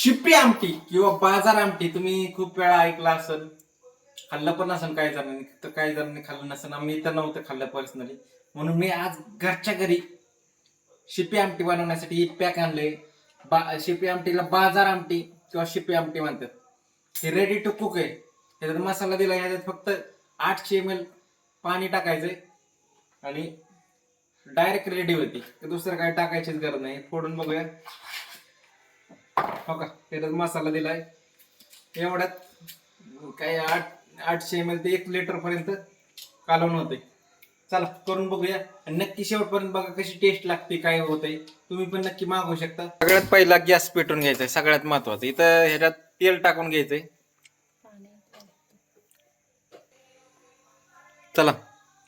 शिप्पी आमटी किंवा बाजार आमटी तुम्ही खूप वेळा ऐकला असेल. खाल्लं पण असेल काही जणांनी तर काही जणांनी खाल्लं नसेल. आम्ही तर नव्हतं खाल्लं पर्सनली म्हणून मी आज घरच्या घरी शिपी आमटी बनवण्यासाठी एक पॅक आणले बा शिपी आमटीला बाजार आमटी किंवा शिपी आमटी म्हणतात. हे रेडी टू कुक आहे. ह्याच्यात मसाला दिला ह्याच्यात फक्त आठशे एम एल पाणी टाकायचंय. आणि डायरेक्ट रेडी होती. तर दुसरं काय टाकायचीच गरज नाही. फोडून बघूया. हो का? त्याच्यात मसाला दिलाय. एवढ्यात काय आठ आठशे एम एल ते एक लिटर पर्यंत कालवण होते चला करून बघूया. आणि नक्की शेवटपर्यंत बघा कशी टेस्ट लागते काय होतंय. तुम्ही पण नक्की मागवू शकता. सगळ्यात पहिला गॅस पेटून घ्यायचा सगळ्यात महत्वाचं. इथं ह्याच्यात तेल टाकून घ्यायचंय. चला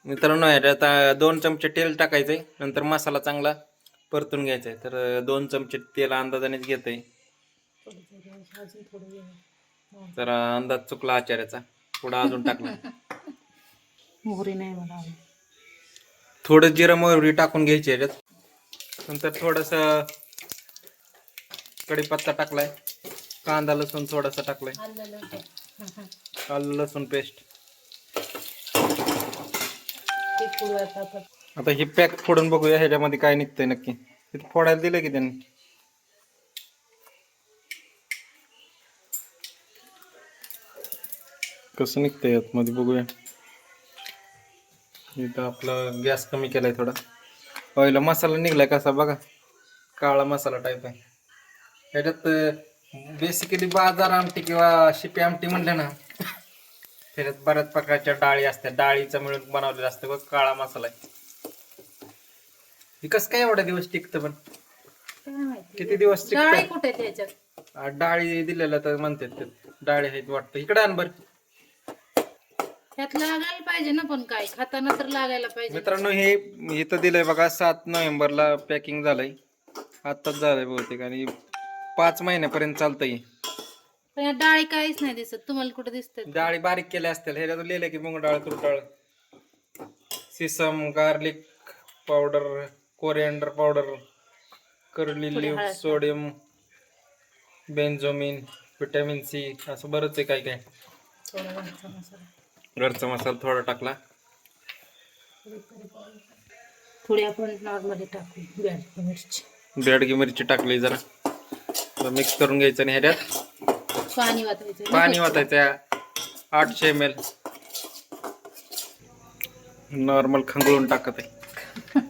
मित्रांनो ह्याच्यात दोन चमचे तेल टाकायचंय. नंतर मसाला चांगला परतून घ्यायचा आहे तर दोन चमचे तेल अंदाजानेच तर अंदाज चुकला आचार्याचा. थोडा अजून टाकला मोहरी नाही मला. थोडं जिरं मोहरी टाकून घ्यायची ह्याच्यात नंतर थोडस कढीपत्ता टाकलाय. कांदा लसूण थोडासा टाकलाय. आलं लसूण. पेस्ट आता. ही पॅक फोडून बघूया ह्याच्यामध्ये काय निघतंय नक्की. फोडायला दिलं की त्यांनी? कसं निघतंयमध्ये बघूया. इथं आपला गॅस कमी केलाय थोडा. पहिला मसाला निघलाय कसा बघा. काळा मसाला टाईप आहे. ह्याच्यात बेसिकली बाजार आमटी किंवा शिपी आमटी म्हणले ना त्याच्यात बऱ्याच प्रकारच्या डाळी असतात. डाळीचं मिळून बनवलेलं असतं बघ काळा मसाला आहे. कसं काय एवढा दिवस टिकतं पण? काय माहिती. किती दिवस डाळी टिकतं त्याच्यात? डाळी दिलेल्या तर म्हणतात. डाळी आहेत वाटतं. इकडे आण बरं. त्यात लागायला पाहिजे ना पण काय? खाताना तर लागायला पाहिजे. मित्रांनो हे इथं दिलंय बघा सात नोव्हेंबरला पॅकिंग झालंय. आत्ताच झालंय बहुतेक आणि पाच महिन्यापर्यंत चालतंय. पण या डाळी काहीच नाही दिसत. तुम्हाला कुठे दिसत डाळी बारीक केल्या असतील. ह्याच्यात लिहिलंय की मुग डाळ तूर डाळ. Sesame garlic powder coriander powder curly थोडी लिव्ह हळद. सोडियम बेन्झोमिन विटॅमिन सी असं बरंच आहे काय काय घरचा मसाला थोडा टाकला. थोडी आपण नॉर्मली टाकू बॅड मिरची. बेडगी मिरची टाकली जरा. मिक्स करून घ्यायचं आणि ह्याच्यात पाणी वाटायचं पाणी वाटायचं. आठशे एम एल नॉर्मल खंगळून टाकत आहे.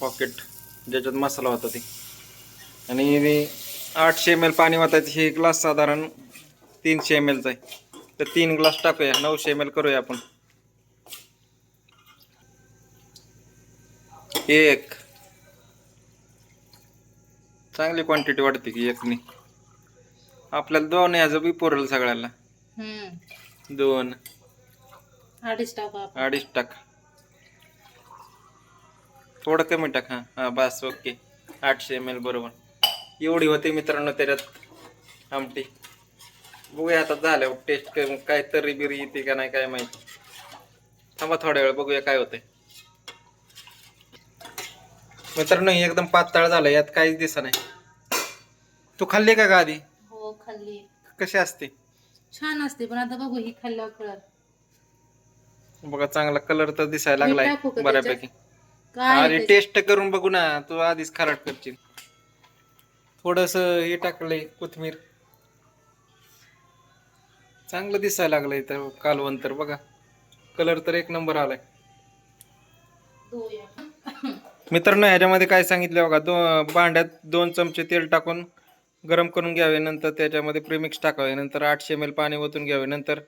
पॉकेट ज्याच्यात मसाला होता ते. आणि आठशे एम एल पाणी वाटायचं. हे ग्लास साधारण तीनशे एम एलचा आहे. तर तीन ग्लास टाकूया. नऊशे एम एल करूया आपण. एक. चांगली क्वांटिटी वाटते की एकनी. आपल्याला दोन याचं बी पुरेल सगळ्याला. दोन. अडीच टाकू अडीच टाक. थोडं कमी टाक हां. हां बस ओके. आठशे एम एल बरोबर. एवढी होते मित्रांनो त्याच्यात आमटी. बघूया आता झाल्यावर टेस्ट करून काय तरी बिरी येते का नाही काय माहिती. थांबा थोड्या वेळ बघूया काय होतंय. मित्रांनो एकदम पातळ झालं यात काहीच दिसा नाही. तू खाल्ली का आधी? हो खाल्ली. कशी असते? छान असते पण आता बघू ही खाल्ल्यावर कळत बघा चांगला कलर तर दिसायला मीठ लागलाय टाकू का बऱ्यापैकी. काय अरे टेस्ट करून बघू ना तू आधीच खराट करशील. थोडस हे टाकलंय कोथमीर चांगलं दिसायला लागलंय तर कालवण तर बघा. कलर तर एक नंबर आलाय. मित्रांनो ह्याच्यामध्ये काय सांगितलं बघा दो भांड्यात दोन चमचे तेल टाकून गरम करून घ्यावे नंतर त्याच्यामध्ये प्रीमिक्स टाकावे नंतर आठशे एम एल पाणी ओतून घ्यावे नंतर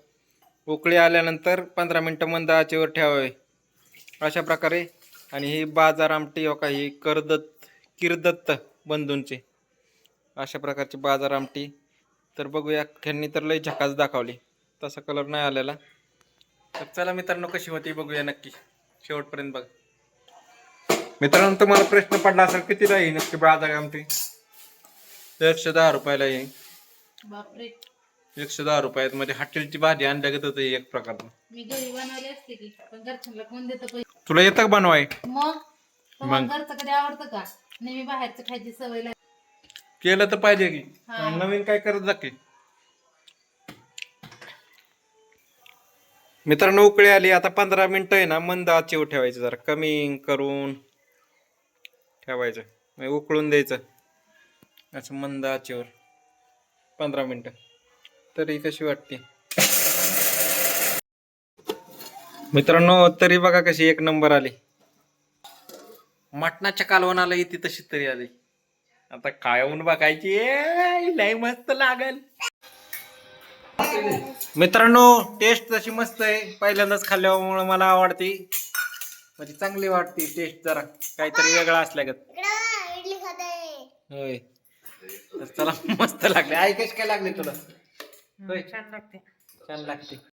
उकळी आल्यानंतर पंधरा मिनटं मंद आचेवर ठेवावे. अशा प्रकारे. आणि ही बाजार आमटी हो का ही करदत्त किरदत्त बंधूंची. अशा प्रकारची बाजार आमटी तर बघूया ह्यांनी तर लई झकास दाखवली. तसा कलर नाही आलेला. तर चला मित्रांनो कशी होती बघूया नक्की. शेवटपर्यंत बघा. मित्रांनो तुम्हाला प्रश्न पडला असेल कितीला येईल? नक्की बाजार आमटी एकशे दहा रुपयाला येईल. एकशे दहा रुपयात मध्ये हॉटेलची भाजी आणल्या होतं एक प्रकार मी घरी बनवली असते की पण घरच्यांना कोण देतं पैसे? तुला येतं का बनवाय? मग? घरचं कधी आवडतं का? नेहमी बाहेरचं खायची सवय केलं तर पाहिजे की. हा. नवीन काय करत जा की. मित्रांनो उकळी आली. आता पंधरा मिनिटं आहे ना मंद आचेवर ठेवायचं जरा. कमी करून ठेवायचं. म्हणजे उकळून द्यायचं. असं मंद आचेवर. पंधरा मिनिटं. तरी कशी वाटते? मित्रांनो तरी बघा कशी एक नंबर आली. मटणाच्या कालवणाला येते तशी तरी आली. आता खाऊन बघायची. ए, लय मस्त लागल. मित्रांनो टेस्ट तशी मस्त आहे. पहिल्यांदाच खाल्ल्यामुळे मला आवडते. म्हणजे चांगली वाटते टेस्ट जरा. काहीतरी वेगळा असल्यागत इडली खाते होय. तर चला मस्त लागले. आई कशी काय लागली तुला? होय. छान लागते. छान लागते.